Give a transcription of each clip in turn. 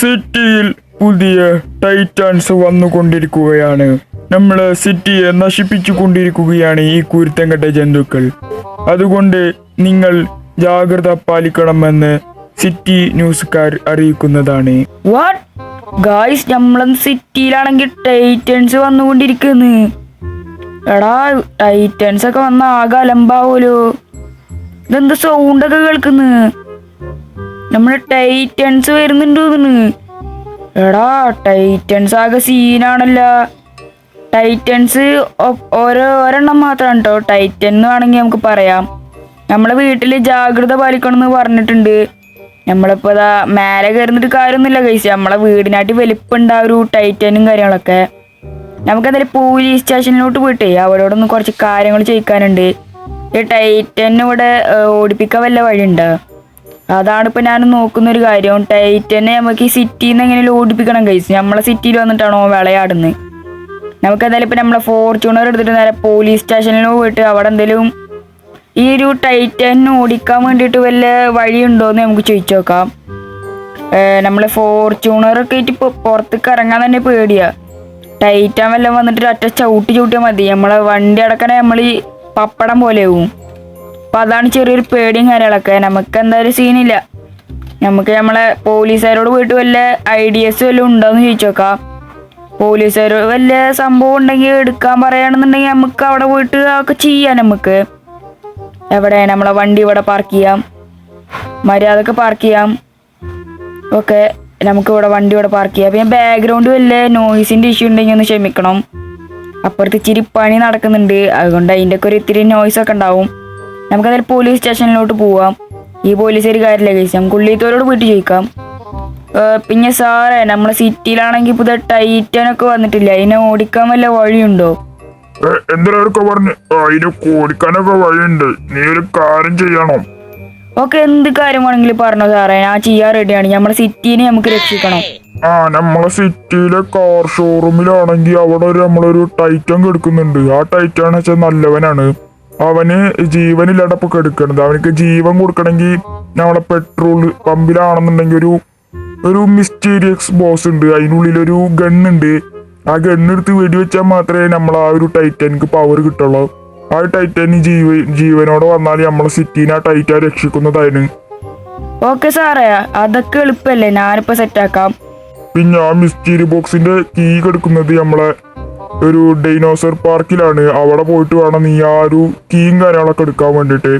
സിറ്റിയിൽ പുതിയ ടൈറ്റാൻസ് വന്നുകൊണ്ടിരിക്കുകയാണ്. നമ്മളെ സിറ്റിയെ നശിപ്പിച്ചു കൊണ്ടിരിക്കുകയാണ് ഈ കുരുത്തങ്കട്ട ജന്തുക്കൾ. അതുകൊണ്ട് നിങ്ങൾ ജാഗ്രത പാലിക്കണമെന്ന് സിറ്റി ന്യൂസുകാർ അറിയിക്കുന്നതാണ്. വാട്ട് ഗായ്സ് നമ്മളെ സിറ്റിയിലാണെങ്കിൽ ടൈറ്റൻസ് വന്നുകൊണ്ടിരിക്കുന്നു. എടാ ടൈറ്റൻസ് ഒക്കെ വന്ന ആകെ അലമ്പാവോലോ. ഇതെന്ത് സൗണ്ട് ഒക്കെ കേൾക്കുന്നു? നമ്മുടെ ടൈറ്റൻസ് വരുന്നുണ്ട് എടാ ടൈറ്റൻസ് ആകെ സീനാണല്ലോ. ടൈറ്റൻസ് ഓരോ ഒരെണ്ണം മാത്രമാണ് കേട്ടോ ടൈറ്റൻ എന്ന് വേണമെങ്കിൽ നമുക്ക് പറയാം. നമ്മളെ വീട്ടിൽ ജാഗ്രത പാലിക്കണം എന്ന് പറഞ്ഞിട്ടുണ്ട്. നമ്മളിപ്പോൾ ഇതാ മേലെ കയറുന്നിട്ട് കാര്യമൊന്നുമില്ല കഴിച്ച് നമ്മളെ വീടിനായിട്ട് വലിപ്പുണ്ട് ആ ഒരു ടൈറ്റനും കാര്യങ്ങളൊക്കെ. നമുക്ക് എന്തായാലും പോലീസ് സ്റ്റേഷനിലോട്ട് പോയിട്ടേ അവരോടൊന്ന് കുറച്ച് കാര്യങ്ങൾ ചെയ്യിക്കാനുണ്ട് ഈ ടൈറ്റൻ ഇവിടെ ഓടിപ്പിക്കാൻ വല്ല വഴിയുണ്ട്? അതാണ് ഇപ്പൊ ഞാൻ നോക്കുന്ന ഒരു കാര്യം. ടൈറ്റനെ നമുക്ക് ഈ സിറ്റിയിൽ നിന്ന് എങ്ങനെയും ഓടിപ്പിക്കണം കഴിച്ചു നമ്മളെ സിറ്റിയിൽ വന്നിട്ടാണോ വിളയാടുന്നത് നമുക്ക് എന്തായാലും ഇപ്പൊ നമ്മളെ ഫോർച്യൂണർ എടുത്തിട്ട് നേരെ പോലീസ് സ്റ്റേഷനിൽ പോയിട്ട് അവിടെ എന്തെങ്കിലും ഈ ഒരു ടൈറ്റൻ ഓടിക്കാൻ വേണ്ടിയിട്ട് വല്ല വഴിയുണ്ടോയെന്ന് നമുക്ക് ചോദിച്ചു നോക്കാം. നമ്മളെ ഫോർച്യൂണറൊക്കെ ആയിട്ട് ഇപ്പോൾ പുറത്തേക്ക് ഇറങ്ങാൻ തന്നെ പേടിയാ. ടൈറ്റാൻ വല്ലതും വന്നിട്ട് ഒറ്റ ചവിട്ടി ചവിട്ടിയാൽ മതി. നമ്മളെ വണ്ടി അടക്കണേ നമ്മൾ ഈ പപ്പടം പോലെയാവും അപ്പം അതാണ് ചെറിയൊരു പേടിയും കാര്യങ്ങളൊക്കെ. നമുക്ക് എന്തായാലും സീനില്ല. നമുക്ക് നമ്മളെ പോലീസുകാരോട് പോയിട്ട് വല്ല ഐഡിയസ് വല്ലതും ഉണ്ടോയെന്ന് ചോദിച്ചു നോക്കാം പോലീസുകാർ വല്ല സംഭവം ഉണ്ടെങ്കിൽ എടുക്കാൻ പറയുകയാണെന്നുണ്ടെങ്കിൽ നമുക്ക് അവിടെ പോയിട്ട് അതൊക്കെ ചെയ്യാം നമുക്ക്. എവിടെ നമ്മളെ വണ്ടി ഇവിടെ പാർക്ക് ചെയ്യാം. മര്യാദയ്ക്ക് പാർക്ക് ചെയ്യാം. ഓക്കെ നമുക്ക് ഇവിടെ വണ്ടി ഇവിടെ പാർക്ക് ചെയ്യാം. പിന്നെ ബാക്ക്ഗ്രൗണ്ട് വല്ല നോയ്സിന്റെ ഇഷ്യൂ ഉണ്ടെങ്കിൽ ഒന്ന് ക്ഷമിക്കണം. അപ്പുറത്ത് ഇച്ചിരി പണി നടക്കുന്നുണ്ട്. അതുകൊണ്ട് അതിന്റെ ഒക്കെ ഒരു ഇത്തിരി നോയിസ് ഒക്കെ ഉണ്ടാവും. നമുക്ക് അതായത് പോലീസ് സ്റ്റേഷനിലോട്ട് പോവാം. ഈ പോലീസുകാർ കാര്യമില്ല കഴിച്ച് നമുക്ക് ഉള്ളിത്തോരോട് പോയിട്ട് ചോദിക്കാം. പിന്നെ സാറേ നമ്മളെ സിറ്റിയിലാണെങ്കിൽ പുതിയ ടൈറ്റനൊക്കെ വന്നിട്ടില്ല? അതിനെ ഓടിക്കാൻ വല്ല വഴിയുണ്ടോ? എന്തിനൊക്കെ പറഞ്ഞു? അതിന് ഓടിക്കാനൊക്കെ വഴിയുണ്ട്. നീ ഒരു കാര്യം ചെയ്യണം. ഓക്കെ എന്ത് കാര്യം വേണമെങ്കിലും പറഞ്ഞോ സാറേ. ഞാൻ ചെയ്യാൻ റെഡിയാണ് നമ്മുടെ സിറ്റീനെ നമുക്ക് രക്ഷിക്കണം. ആ നമ്മളെ സിറ്റിയിലെ കാർ ഷോറൂമിലാണെങ്കിൽ അവിടെ ഒരു നമ്മളൊരു ടൈറ്റൻ കെടുക്കുന്നുണ്ട്. ആ ടൈറ്റൻ വെച്ചാൽ നല്ലവനാണ്. അവന് ജീവനിൽ ഇപ്പൊ കെടുക്കണത് അവനക്ക് ജീവൻ കൊടുക്കണമെങ്കിൽ നമ്മളെ പെട്രോൾ പമ്പിലാണെന്നുണ്ടെങ്കിൽ ഒരു ഒരു മിസ്റ്റീരിയസ് ബോസ് ഉണ്ട്. അതിനുള്ളിൽ ഒരു ഗണ്ണുണ്ട് ആ ഗണ്ണെടുത്ത് വെടിവെച്ചാൽ മാത്രമേ നമ്മൾ ആ ഒരു ടൈറ്റാനിക്ക് പവർ കിട്ടുള്ളൂ. ആ ടൈറ്റാനി ജീവ ജീവനോടെ വന്നാൽ നമ്മളെ സിറ്റീനെ ആ ടൈറ്റാൻ രക്ഷിക്കുന്നതായിരുന്നു. ഓക്കെ സാറേ അതൊക്കെ എളുപ്പമല്ലേ സെറ്റ് ആക്കാം. പിന്നെ ആ മിസ്റ്റീരി ബോക്സിന്റെ കീ കെടുക്കുന്നത് നമ്മളെ ഒരു ഡൈനോസർ പാർക്കിലാണ് അവിടെ പോയിട്ട് വേണം നീ ആ ഒരു കീയും കാര്യങ്ങളൊക്കെ എടുക്കാൻ വേണ്ടിയിട്ട്.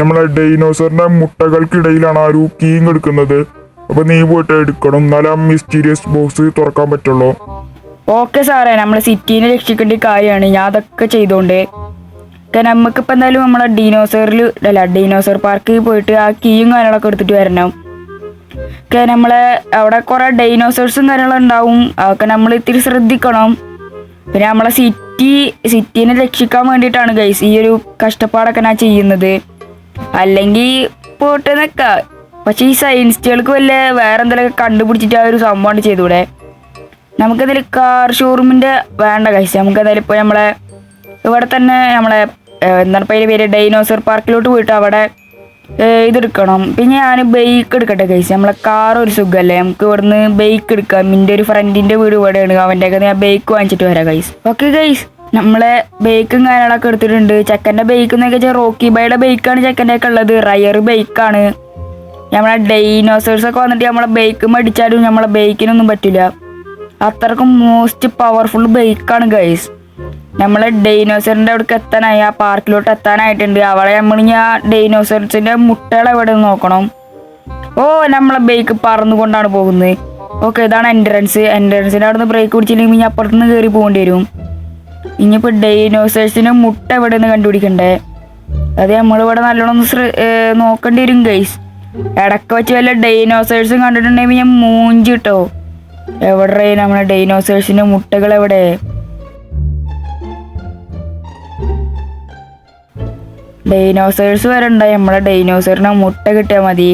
നമ്മളെ ഡൈനോസറിന്റെ മുട്ടകൾക്കിടയിലാണ് ആ ഒരു കീയും എടുക്കുന്നത്. അപ്പൊ നീ പോയിട്ട് എടുക്കണം. എന്നാലേ ആ മിസ്റ്റീരിയസ് ബോക്സ് തുറക്കാൻ പറ്റുള്ളൂ. ഓക്കെ സാറേ നമ്മളെ സിറ്റീനെ രക്ഷിക്കേണ്ട കാര്യമാണ്. ഞാൻ അതൊക്കെ ചെയ്തോണ്ട്. നമുക്ക് നമുക്കിപ്പോൾ എന്തായാലും നമ്മളെ ഡീനോസറിൽ അല്ല ഡീനോസർ പാർക്കിൽ പോയിട്ട് ആ കീയും കാര്യങ്ങളൊക്കെ എടുത്തിട്ട് വരണം. നമ്മളെ അവിടെ കുറേ ഡൈനോസേഴ്സും കാര്യങ്ങളും ഉണ്ടാവും. അതൊക്കെ നമ്മൾ ഇത്തിരി ശ്രദ്ധിക്കണം. പിന്നെ നമ്മളെ സിറ്റി സിറ്റീനെ രക്ഷിക്കാൻ വേണ്ടിയിട്ടാണ് ഗൈസ് ഈ ഒരു കഷ്ടപ്പാടൊക്കെ ഞാൻ ചെയ്യുന്നത്. അല്ലെങ്കിൽ പോട്ട് നിൽക്കാം പക്ഷേ ഈ സയൻസ്റ്റുകൾക്ക് വല്ല വേറെ എന്തെങ്കിലുമൊക്കെ കണ്ടുപിടിച്ചിട്ട് ആ ഒരു സംഭവം ചെയ്തൂടെ? നമുക്കതിൽ കാർ ഷോറൂമിന്റെ വേണ്ട കഴിച്ച് നമുക്കതായാലും ഇപ്പോൾ നമ്മളെ ഇവിടെ തന്നെ നമ്മളെ എന്താണ് ഇപ്പോൾ അതിന്റെ പേര്? ഡൈനോസർ പാർക്കിലോട്ട് പോയിട്ട് അവിടെ ഇതെടുക്കണം. പിന്നെ ഞാൻ ബൈക്ക് എടുക്കട്ടെ കഴിച്ച് നമ്മളെ കാർ ഒരു സുഖമല്ലേ നമുക്ക് ഇവിടുന്ന് ബൈക്ക് എടുക്കാം. എന്റെ ഒരു ഫ്രണ്ടിന്റെ വീട് ഇവിടെയാണ്. അവന്റെ ഒക്കെ ഞാൻ ബൈക്ക് വാങ്ങിച്ചിട്ട് വരാം കൈസ് ഓക്കെ കൈസ് നമ്മളെ ബൈക്കും കാര്യങ്ങളൊക്കെ എടുത്തിട്ടുണ്ട്. ചെക്കന്റെ ബൈക്ക് എന്നൊക്കെ വെച്ചാൽ റോക്കി ബൈയുടെ ബൈക്കാണ് ചെക്കന്റെ ഒക്കെ ഉള്ളത്. റയർ ബൈക്കാണ് നമ്മളെ ഡൈനോസേഴ്സ് ഒക്കെ വന്നിട്ട് നമ്മളെ ബൈക്ക് മടിച്ചാലും നമ്മളെ ബൈക്കിനൊന്നും പറ്റില്ല. അത്രക്കും മോസ്റ്റ് പവർഫുൾ ബൈക്കാണ് ഗൈസ് നമ്മളെ ഡൈനോസറിന്റെ അവിടേക്ക് എത്താനായി ആ പാർക്കിലോട്ട് എത്താനായിട്ടുണ്ട്. അവിടെ നമ്മൾ ആ ഡൈനോസറിന്റെ മുട്ടകൾ എവിടെ നോക്കണം? ഓ നമ്മളെ ബൈക്ക് പറന്നുകൊണ്ടാണ് പോകുന്നത്. ഓക്കെ ഇതാണ് എൻട്രൻസ് എൻട്രൻസിന്റെ അവിടെ നിന്ന് ബ്രേക്ക് പിടിച്ചില്ലെങ്കിൽ ഇനി അപ്പുറത്ത് നിന്ന് കയറി പോകേണ്ടി വരും. ഇനിയിപ്പോൾ ഡൈനോസേഴ്സിന്റെ മുട്ട എവിടെ നിന്ന് കണ്ടുപിടിക്കണ്ടേ? അത് നമ്മളിവിടെ നല്ലോണം ഒന്ന് നോക്കേണ്ടി വരും ഗൈസ് ഇടയ്ക്ക് വെച്ച് വല്ല ഡൈനോസേഴ്സും കണ്ടിട്ടുണ്ടെങ്കിൽ ഞാൻ മൂഞ്ചിട്ടോ? എവിടെ നമ്മളെ ഡൈനോസേഴ്സിന്റെ മുട്ടകൾ എവിടെ? ഡൈനോസേഴ്സ് വരെ ഉണ്ടായി. നമ്മളെ ഡൈനോസറിനെ മുട്ട കിട്ടിയാൽ മതി.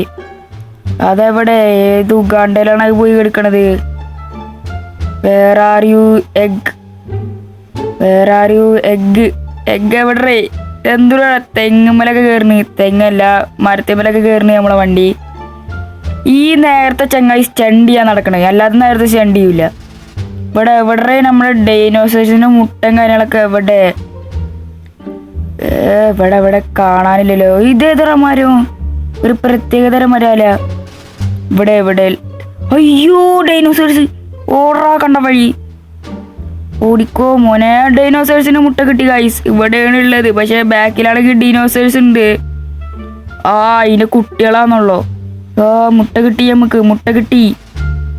അതെവിടെ? ഏത് ഉഗാണ്ടയിലാണ് അത് പോയി കിടക്കണത്? Where are you egg where are you egg egg എവിടെ എന്തുവാ തെങ്ങുമ്മലൊക്കെ കയറുന്നു തെങ്ങല്ല മരത്തിമ്മലൊക്കെ കയറുന്നു നമ്മളെ വണ്ടി. ഈ നേരത്തെ ചങ്ങായി സ്റ്റണ്ട് ചെയ്യാൻ നടക്കണേ. അല്ലാതെ നേരത്തെ സ്റ്റണ്ട് ചെയ്യൂല. ഇവിടെ എവിടെ? നമ്മുടെ ഡൈനോസേഴ്സിന്റെ മുട്ടയും കാര്യങ്ങളൊക്കെ എവിടെ? ഇവിടെ ഇവിടെ കാണാനില്ലല്ലോ. ഇതേതറ മരം ഒരു പ്രത്യേകതരം മരമല്ല ഇവിടെ ഇവിടെ. അയ്യോ ഡൈനോസേഴ്സ് ഓടാ കണ്ട വഴി. ഓടിക്കോ മോനെ ഡൈനോസേഴ്സിന് മുട്ട കിട്ടി ഗൈസ് ഇവിടെയാണ് ഉള്ളത് പക്ഷെ ബാക്കിലാണെങ്കിൽ ഡൈനോസേഴ്സ് ഉണ്ട്. ആ അതിന്റെ കുട്ടികളാന്നുള്ളോ ആ മുട്ട കിട്ടി നമുക്ക് മുട്ട കിട്ടി.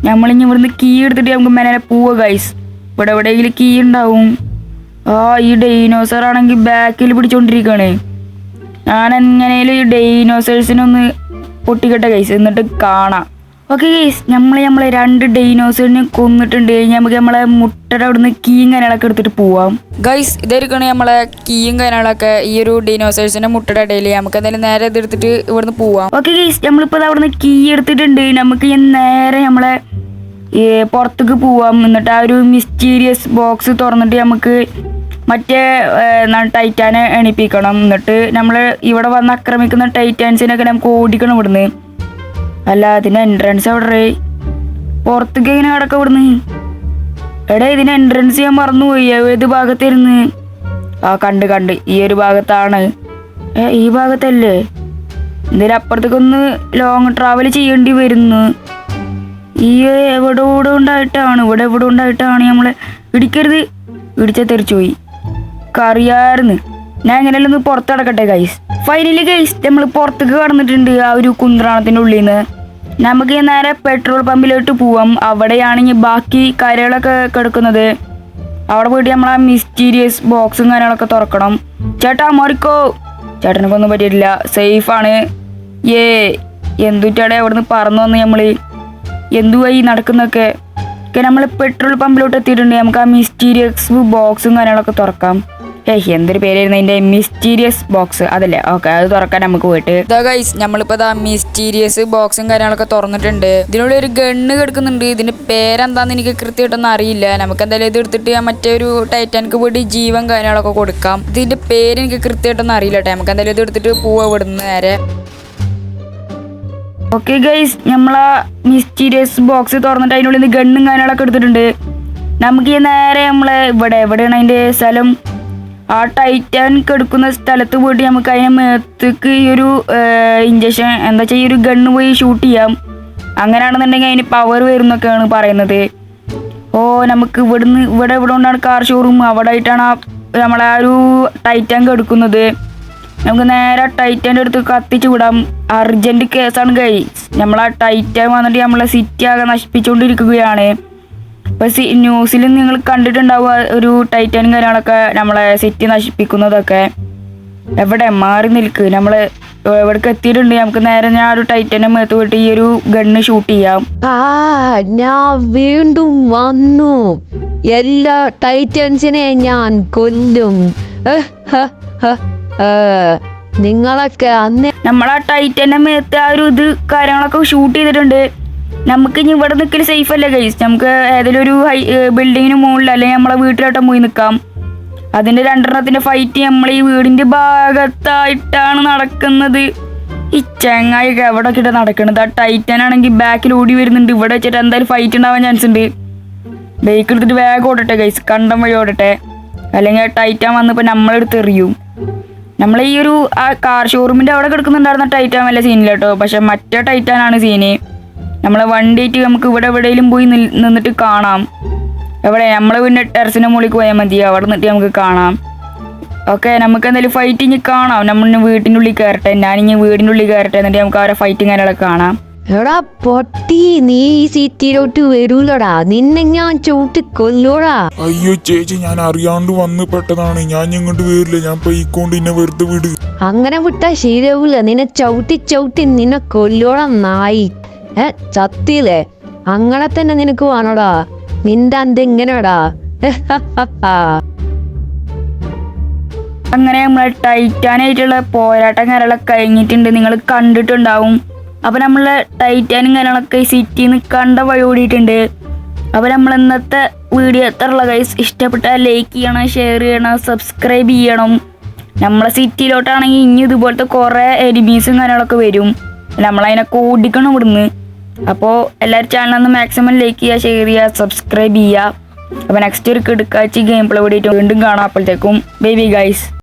നമ്മളിനി ഇവിടുന്ന് കീ എടുത്തിട്ട് നമുക്ക് മേലെ പോവുക ഗൈസ് ഇവിടെ എവിടെയെങ്കിലും കീ ഉണ്ടാവും. ആ ഈ ഡൈനോസർ ആണെങ്കിൽ ബാക്കിൽ പിടിച്ചോണ്ടിരിക്കുകയാണ് ഞാൻ എങ്ങനെയും ഈ ഡൈനോസേഴ്സിനൊന്ന് പൊട്ടിക്കട്ടെ ഗൈസ് എന്നിട്ട് കാണാം. ഓക്കെ ഗൈസ് നമ്മൾ നമ്മളെ രണ്ട് ഡൈനോസറിനെ കൊന്നിട്ടുണ്ട്. കഴിഞ്ഞാൽ നമുക്ക് നമ്മളെ മുട്ടയുടെ അവിടുന്ന് കീയും കാര്യങ്ങളൊക്കെ എടുത്തിട്ട് പോവാം. ഗൈസ് ഇതായിരിക്കണം നമ്മളെ കീയും കാര്യങ്ങളൊക്കെ ഈ ഒരു ഡൈനോസേഴ്സിന്റെ മുട്ടയുടെ ഇടയിൽ. നമുക്ക് എന്തായാലും നേരെ ഇതെടുത്തിട്ട് ഇവിടുന്ന് പോവാം. ഓക്കെ ഗൈസ് നമ്മളിപ്പോൾ അവിടുന്ന് കീ എടുത്തിട്ടുണ്ട്. നമുക്ക് ഞാൻ നേരെ നമ്മളെ പുറത്തേക്ക് പോവാം. എന്നിട്ട് ആ ഒരു മിസ്റ്റീരിയസ് ബോക്സ് തുറന്നിട്ട് നമുക്ക് മറ്റേ ടൈറ്റാനെ എണിപ്പിക്കണം. എന്നിട്ട് നമ്മൾ ഇവിടെ വന്ന് ആക്രമിക്കുന്ന ടൈറ്റാൻസിനൊക്കെ നമുക്ക് ഓടിക്കണം ഇവിടുന്ന്. അല്ല അതിന് എൻട്രൻസ് എവിടെ പുറത്തേക്ക് എങ്ങനെ കിടക്ക ഇവിടുന്ന്? എടാ ഇതിന് എൻട്രൻസ് ചെയ്യാൻ മറന്നുപോയി. ഏത് ഭാഗത്തിരുന്ന് ആ കണ്ട് കണ്ട്. ഈ ഒരു ഭാഗത്താണ്. ഏ ഈ ഭാഗത്തല്ലേ? എന്തായാലും അപ്പുറത്തേക്കൊന്ന് ലോങ് ട്രാവൽ ചെയ്യേണ്ടി വരുന്നു. ഈ എവിടെ ഇവിടെ ഉണ്ടായിട്ടാണ്? ഇവിടെ എവിടെ ഉണ്ടായിട്ടാണ് നമ്മളെ ഇടിക്കരുത്? ഇടിച്ച തെറിച്ചു പോയി കറിയായിരുന്നു ഞാൻ എങ്ങനെയല്ല ഒന്ന് പുറത്ത് കിടക്കട്ടെ ഗൈസ് ഫൈനലി ഗൈസ് നമ്മൾ പുറത്തേക്ക് കടന്നിട്ടുണ്ട് ആ ഒരു കുന്ത്രാണത്തിന്റെ ഉള്ളിൽ നിന്ന് നമുക്ക് നേരെ പെട്രോൾ പമ്പിലോട്ട് പോവാം. അവിടെയാണ് ഇനി ബാക്കി കാര്യങ്ങളൊക്കെ കിടക്കുന്നത്. അവിടെ പോയിട്ട് നമ്മൾ ആ മിസ്റ്റീരിയസ് ബോക്സും കാര്യങ്ങളൊക്കെ തുറക്കണം. ചേട്ടാ മോറിക്കോ. ചേട്ടനൊക്കെ ഒന്നും പറ്റിയിട്ടില്ല. സേഫാണ് ഏ എന്തുറ്റാടെ അവിടെ നിന്ന് പറന്നു വന്ന് നമ്മൾ എന്തുവായി നടക്കുന്നൊക്കെ? ഒക്കെ നമ്മൾ പെട്രോൾ പമ്പിലോട്ട് എത്തിയിട്ടുണ്ട്. നമുക്ക് ആ മിസ്റ്റീരിയസ് ബോക്സും കാര്യങ്ങളൊക്കെ തുറക്കാം. ഏയ് എന്തൊരു പേരായിരുന്നു അതിന്റെ മിസ്റ്റീരിയസ് ബോക്സ് അതല്ലേ? ഓക്കെ അത് തുറക്കാൻ നമുക്ക് പോയിട്ട്. ഇതാ ഗൈസ് നമ്മളിപ്പോ ഇതാ മിസ്റ്റീരിയസ് ബോക്സും കാര്യങ്ങളൊക്കെ തുറന്നിട്ടുണ്ട്. ഇതിനുള്ളിൽ ഒരു ഗണ്ണ് കിടക്കുന്നുണ്ട്. ഇതിന്റെ പേരെന്താന്ന് എനിക്ക് കൃത്യമായിട്ടൊന്നും അറിയില്ല. നമുക്ക് എന്തായാലും ഇത് എടുത്തിട്ട് മറ്റേ ഒരു ടൈറ്റാനിക്ക് പോയിട്ട് ജീവൻ കാര്യങ്ങളൊക്കെ കൊടുക്കാം. ഇതിന്റെ പേര് എനിക്ക് കൃത്യമായിട്ടൊന്നും അറിയില്ല കേട്ടോ. നമുക്ക് എന്തായാലും ഇത് എടുത്തിട്ട് പോവാ ഇവിടുന്ന് നേരെ. ഓക്കെ ഗൈസ് നമ്മളാ മിസ്റ്റീരിയസ് ബോക്സ് തുറന്നിട്ട് അതിനുള്ളിൽ നിന്ന് ഗണ്ണും കാര്യങ്ങളൊക്കെ എടുത്തിട്ടുണ്ട്. നമുക്ക് ഈ നേരെ നമ്മളെ ഇവിടെ എവിടെയാണ് അതിന്റെ സ്ഥലം? ആ ടൈറ്റാൻ കെടുക്കുന്ന സ്ഥലത്ത് പോയിട്ട് നമുക്ക് അതിനെ മേത്തേക്ക് ഈ ഒരു ഇഞ്ചക്ഷൻ എന്താ വെച്ചാൽ ഈ ഒരു ഗണ്ണ് പോയി ഷൂട്ട് ചെയ്യാം. അങ്ങനെയാണെന്നുണ്ടെങ്കിൽ അതിന് പവർ വരുന്നൊക്കെയാണ് പറയുന്നത്. ഓ നമുക്ക് ഇവിടുന്ന് ഇവിടെ ഇവിടെ കൊണ്ടാണ് കാർ ഷോറൂം അവിടെ ആയിട്ടാണ് ആ നമ്മളെ ആ ഒരു ടൈറ്റാൻ കെടുക്കുന്നത്. നമുക്ക് നേരെ ടൈറ്റാന്റെ അടുത്ത് കത്തിച്ച് വിടാം. അർജന്റ് കേസാണ് കൈ നമ്മളാ ടൈറ്റാൻ വന്നിട്ട് നമ്മളെ സിറ്റി ആകെ നശിപ്പിച്ചുകൊണ്ടിരിക്കുകയാണ് ഇപ്പൊ സി ന്യൂസിൽ നിങ്ങൾ കണ്ടിട്ടുണ്ടാവുക ഒരു ടൈറ്റാനും കാര്യങ്ങളൊക്കെ നമ്മളെ സിറ്റി നശിപ്പിക്കുന്നതൊക്കെ. എവിടെ മാറി നിൽക്ക്. നമ്മൾ എവിടേക്ക് എത്തിയിട്ടുണ്ട്? നമുക്ക് നേരെ ഞാൻ ഒരു ടൈറ്റനെ മേത്ത് പോയിട്ട് ഈ ഒരു ഗണ്ണ് ഷൂട്ട് ചെയ്യാം. ആ ഞാൻ വീണ്ടും വന്നു. എല്ലാ ടൈറ്റൻസിനെ ഞാൻ കൊല്ലും. നിങ്ങളൊക്കെ അന്ന് നമ്മളാ ടൈറ്റന്റെ മേത്ത് ആ ഒരു ഇത് കാര്യങ്ങളൊക്കെ ഷൂട്ട് ചെയ്തിട്ടുണ്ട്. നമുക്ക് ഇനി ഇവിടെ നിൽക്കൽ സേഫ് അല്ലേ ഗൈസ് നമുക്ക് ഏതെങ്കിലും ഒരു ഹൈ ബിൽഡിങ്ങിന് മുകളിൽ അല്ലെങ്കിൽ നമ്മളെ വീട്ടിലോട്ടം പോയി നിൽക്കാം അതിന്റെ രണ്ടെണ്ണത്തിന്റെ ഫൈറ്റ് നമ്മൾ ഈ വീടിന്റെ ഭാഗത്തായിട്ടാണ് നടക്കുന്നത്. ഈ ചങ്ങായിക്ക് എവിടെ കിട്ടാൻ നടക്കുന്നത് ആ ടൈറ്റൻ ആണെങ്കിൽ ബാക്കിൽ ഓടി വരുന്നുണ്ട്. ഇവിടെ വെച്ചിട്ട് എന്തായാലും ഫൈറ്റ് ഉണ്ടാവാൻ ചാൻസ് ഉണ്ട്. ബൈക്ക് എടുത്തിട്ട് വേഗം ഓടട്ടെ ഗൈസ് കണ്ടം വഴി ഓടട്ടെ. അല്ലെങ്കിൽ ടൈറ്റൻ വന്നിപ്പോൾ നമ്മളെടുത്ത് എറിയും. നമ്മൾ ഈ ഒരു ആ കാർ ഷോറൂമിന്റെ അവിടെ കിടക്കുന്നുണ്ടായിരുന്ന ടൈറ്റാൻ വല്ല സീനില്ല കേട്ടോ പക്ഷെ മറ്റേ ടൈറ്റാനാണ് സീന് നമ്മളെ വണ്ടിയിട്ട് നമുക്ക് ഇവിടെ എവിടെയെങ്കിലും പോയി നിന്നിട്ട് കാണാം. എവിടെ? നമ്മളെ പിന്നെ ടെറസിന്റെ മുകളിൽ പോയാൽ മതി. അവിടെ നിന്നിട്ട് നമുക്ക് കാണാം. ഓക്കെ നമുക്ക് എന്തായാലും ഫൈറ്റ് ഇനി കാണാം. നമ്മൾ വീട്ടിന്റെ ഉള്ളിൽ കയറട്ടെ. ഞാനിനി വീടിന്റെ ഉള്ളിൽ കയറട്ടെ എന്നിട്ട് നമുക്ക് അവരെ ഫൈറ്റിങ് കാര്യങ്ങളൊക്കെ കാണാം. എടാ പൊട്ടി. നീ ഈ സിറ്റിയിലോട്ട് വരൂലടാ. നിന്നെ ഞാൻ ചവിട്ടി കൊല്ലൂടാ. അയ്യോ ചേച്ചി ഞാൻ അറിയാണ്ട് വന്ന് പെട്ടതാണ്. ഞാൻ ഇങ്ങോട്ട് വരില്ല. ഞാൻ പൊയ്ക്കൊണ്ട് ഇന്നെ വെറുതെ വിട്. അങ്ങനെ വിട്ടാ ശരിയാവൂല. നിന്നെ ചവിട്ടി ചവിട്ടി നിന്നെ കൊല്ലോടാ നായി. ഏ ചത്തിയില്ലേ? അങ്ങനെ തന്നെ നിനക്ക് വേണോടാ. നിന്റെ അന്ത് എങ്ങനെയാടാ? അങ്ങനെ നമ്മളെ ടൈറ്റാനായിട്ടുള്ള പോരാട്ടം കാര്യങ്ങളൊക്കെ കഴിഞ്ഞിട്ടുണ്ട്. നിങ്ങൾ കണ്ടിട്ടുണ്ടാവും. അപ്പൊ നമ്മളെ ടൈറ്റാനും കാര്യങ്ങളൊക്കെ സിറ്റി കണ്ട വഴി ഓടിയിട്ടുണ്ട് അപ്പൊ നമ്മൾ ഇന്നത്തെ വീഡിയോ എത്രയുള്ള കൈസ് ഇഷ്ടപ്പെട്ട ലൈക്ക് ചെയ്യണം ഷെയർ ചെയ്യണം സബ്സ്ക്രൈബ് ചെയ്യണം. നമ്മളെ സിറ്റിയിലോട്ടാണെങ്കിൽ ഇനി ഇതുപോലത്തെ കുറേ എനിമീസും കാര്യങ്ങളൊക്കെ വരും. നമ്മളതിനൊക്കെ ഓടിക്കണം ഇവിടുന്ന് അപ്പോൾ എല്ലാവരും ചാനലൊന്ന് മാക്സിമം ലൈക്ക് ചെയ്യുക ഷെയർ ചെയ്യുക സബ്സ്ക്രൈബ് ചെയ്യുക. അപ്പോൾ നെക്സ്റ്റ് ഒരു കിടക്കാച്ചി ഗെയിം പ്ലേ വീഡിയോ വീണ്ടും കാണാം. അപ്പോഴത്തേക്കും ബേബി ഗൈസ്